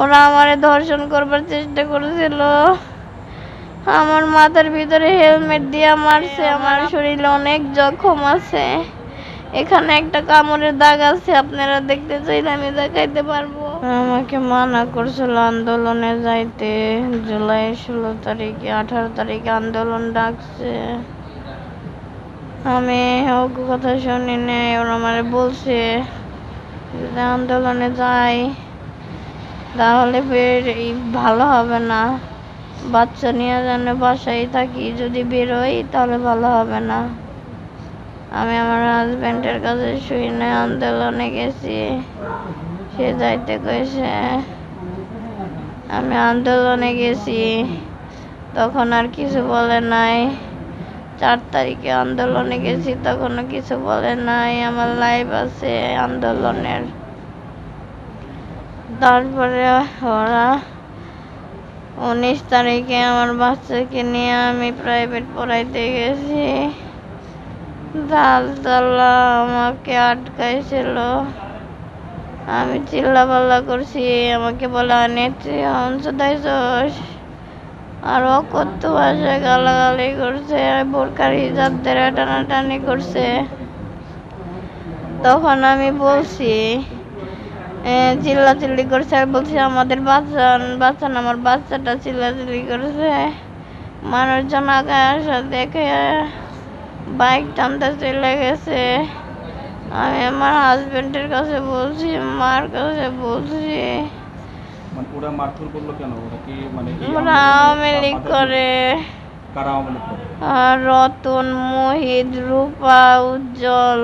ওরা আমারে ধর্ষণ করবার চেষ্টা করেছিল। আমার মাথার ভিতরে হেলমেট দিয়ে মারছে, আমার শরীরে অনেক জখম আছে। এখানে একটা কামড়ের দাগ আছে, আপনারা দেখতে চাইলে আমি দেখাইতে পারব। আমাকে মানা করছিল আন্দোলনে যাইতে। জুলাই ষোলো তারিখে, আঠারো তারিখে আন্দোলন ডাকছে। আমি ওকে কথা শুনি নাই ওরা আমার বলছে যদি আন্দোলনে যাই। তাহলে বের এই ভালো হবে না। বাচ্চা নিয়ে যেন বাসায় থাকি, যদি বেরোই তাহলে ভালো হবে না। আমি আমার হাজব্যান্ডের কাছে শুই না, আন্দোলনে গেছি। সে যাইতে কইছে, আমি আন্দোলনে গেছি। তখন আর কিছু বলে নাই। চার তারিখে আন্দোলনে গেছি, তখনও কিছু বলে নাই। আমার লাইভ আছে আন্দোলনের। তারপরে ওরা উনিশ তারিখে আমার বাচ্চাকে নিয়ে আমি প্রাইভেট পড়াইতে গেছি। দালতলা আমাকে আটকাইছিল। আমি চিল্লাপাল্লা করছি, আমাকে বলে নেত্রী হংস দাইছস আর ও কত ভাষায় গালাগালি করছে বোরকার হিজাব দেরা টানাটানি করছে। তখন আমি বলছি চিল্লা চিল্লি করছে আমি বলছি আমাদের বাচ্চা বাচ্চা না আমার বাচ্চাটা চিল্লা চিল্লি করছে। মানুষজন আগে আসা দেখে বাইক টানতে চলে গেছে। আমি আমার হাজবেন্ডের কাছে বলছি মার কাছে বলছি। মানে ওরা মারধর করল কেন? ওরা কি মানে ওরা আওয়ামী লীগ করে। কারা আওয়ামী লীগ করে? আর রতন মোহিত রূপা উজ্জ্বল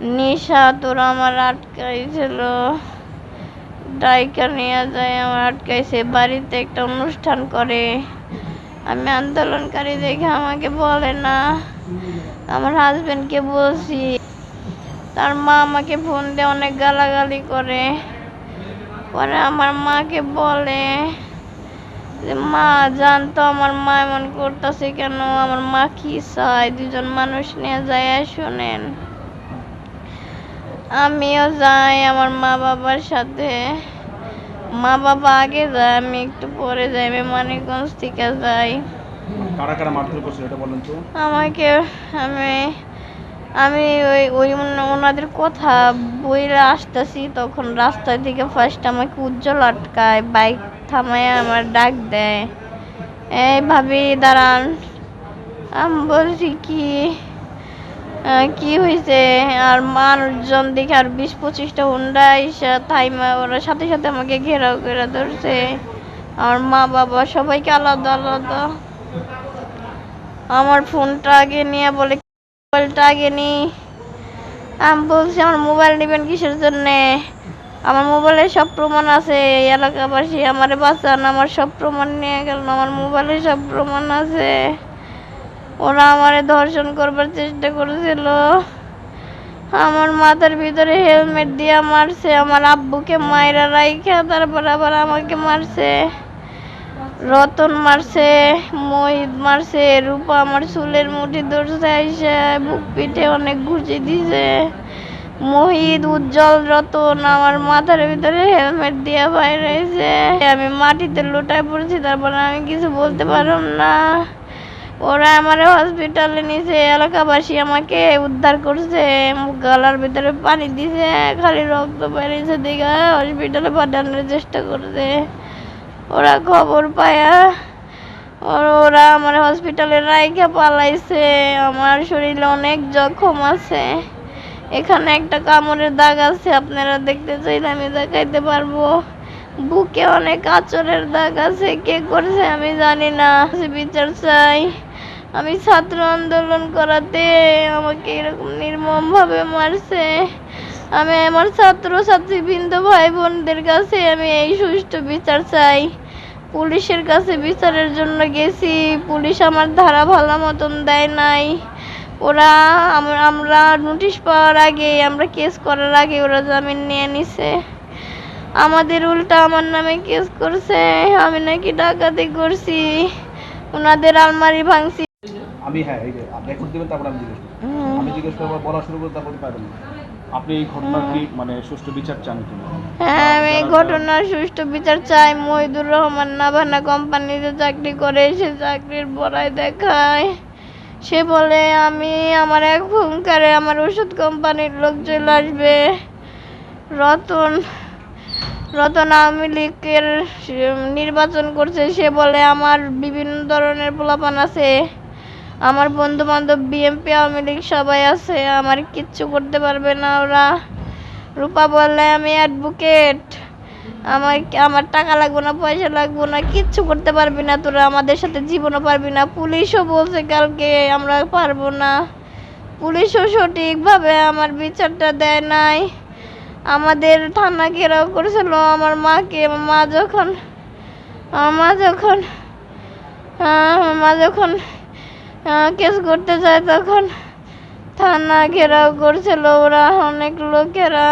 নিশা, তোরা আমার আটকাইছিল। ডাইকা নিয়ে যায়, আমার আটকাইছে। বাড়িতে একটা অনুষ্ঠান করে। আমি আন্দোলনকারী দেখে আমাকে বলে না। আমার হাজবেন্ডকে বলছি। তার মা আমাকে ফোন দিয়ে অনেক গালাগালি করে। পরে আমার মাকে বলে যে, মা জানতো আমার মা এমন করতেছে কেন? আমার মা কি চায়? দুজন মানুষ নিয়ে যায় শোনেন। আমিও যাই আমার মা বাবার সাথে। মা বাবা আগে যায় আমি একটু পরে যাই। আমি মানিকগঞ্জ থেকে যাই। কারা কারা মারধর করছে এটা বলেন তো? আমাকে আমি আমি ওই ওই ওনাদের কথা বইরা আসতেছি তখন রাস্তা থেকে ফার্স্ট আমাকে উজ্জ্বল আটকায় বাইক থামায় আমার ডাক দেয়। এই ভাবি দাঁড়ান। আমি বলছি কি? কি হয়েছে আর মানুষজন দেখে আর বিশ পঁচিশটা হুন্ডা এসে থাইমা, ওরা সাথে সাথে আমাকে ঘেরাও করে ধরছে। আমার মা বাবা সবাইকে আলাদা আলাদা। আমার ফোনটা আগে নিয়ে বলে, মোবাইলটা আগে নি। আমি বলছি, আমার মোবাইল নেবেন কিসের জন্যে? আমার মোবাইলে সব প্রমাণ আছে এলাকাবাসী আমার বাঁচান, আমার সব প্রমাণ নিয়ে গেল আমার মোবাইলে সব প্রমাণ আছে। ওরা আমারে ধর্ষণ করবার চেষ্টা করেছিল। আমার মাথার ভিতরে হেলমেট দিয়ে মারছে, আমার আব্বুকে মায়েরা রাইখা, তারপর আবার আমাকে মারছে। রতন মারছে, মহিত মারছে, রূপা আমার চুলের মুঠি ধরছে, আইসা বুক পিঠে অনেক ঘুষি দিছে। মহিত, উজ্জ্বল রতন আমার মাথার ভিতরে হেলমেট দিয়ে বাইরে আমি মাটিতে লুটায় পড়েছি, তারপর আমি কিছু বলতে পারলাম না। ওরা আমার হসপিটালে নিছে, এলাকাবাসী আমাকে উদ্ধার করছে, গলার ভিতরে পানি দিছে, খালি রক্ত বেরিয়েছে দিঘা হসপিটালে পাঠানোর চেষ্টা করছে। ওরা খবর পায়া ওরা আমার হসপিটালে রাইখা পালাইছে। আমার শরীরে অনেক জখম আছে। এখানে একটা কামড়ের দাগ আছে, আপনারা দেখতে চাইলে আমি দেখাইতে পারব। বুকে অনেক আচরের দাগ আছে, কে করছে আমি জানি না, বিচার চাই। আমি ছাত্র আন্দোলন করাতে আমাকে এরকম নির্মম ভাবে মারছে। আমি আমার ছাত্র ছাত্রীবৃন্দ ভাই বোনদের কাছে আমি এই সুষ্ঠু বিচার চাই। পুলিশের কাছে বিচারের জন্য গেছি। পুলিশ আমার ধারা ভালো মতন দেয় নাই। ওরা আমরা নোটিশ পাওয়ার আগে, আমরা কেস করার আগে ওরা জামিন নিয়ে নিছে। আমাদের উল্টা আমার নামে কেস করছে। আমি নাকি ডাকাতি করছি। ওনাদের আলমারি ভাঙছি। আমি হ্যাঁ এই যে রেকর্ড দেবেন তারপর আমি জিজ্ঞেস করব। আমি জিজ্ঞেস করব বলা শুরু করব তারপর পাবেন না আপনি এই ঘটনার কি মানে সুষ্ঠু বিচার চান কিনা? হ্যাঁ আমি এই ঘটনার সুষ্ঠু বিচার চাই। মহিদুর রহমান নাভানা কোম্পানিতে চাকরি করে সে চাকরির বড়াই দেখায়। সে বলে আমি আমার এক হুঙ্কারে আমার ওষুধ কোম্পানির লোক চলে আসবে। রতন রতন আওয়ামী লীগের নির্বাচন করছে। সে বলে আমার বিভিন্ন ধরনের পোলাপান আছে। আমার বন্ধু বান্ধব বিএমপি আওয়ামী লীগ সবাই আছে, আমার কিচ্ছু করতে পারবে না ওরা। রূপা বললে, আমি অ্যাডভোকেট আমার আমার টাকা লাগবে না, পয়সা লাগবে না, কিচ্ছু করতে পারবি না তোরা, আমাদের সাথে জীবনও পারবি না। পুলিশও বলছে কালকে, আমরা পারব না। পুলিশও সঠিকভাবে আমার বিচারটা দেয় নাই। আমাদের থানা ঘেরাও করেছিল, আমার মাকে মা যখন, আমার মা যখন আমার মা যখন কেস করতে যায় তখন। থানা ঘেরাও করছিল ওরা অনেক লোকেরা।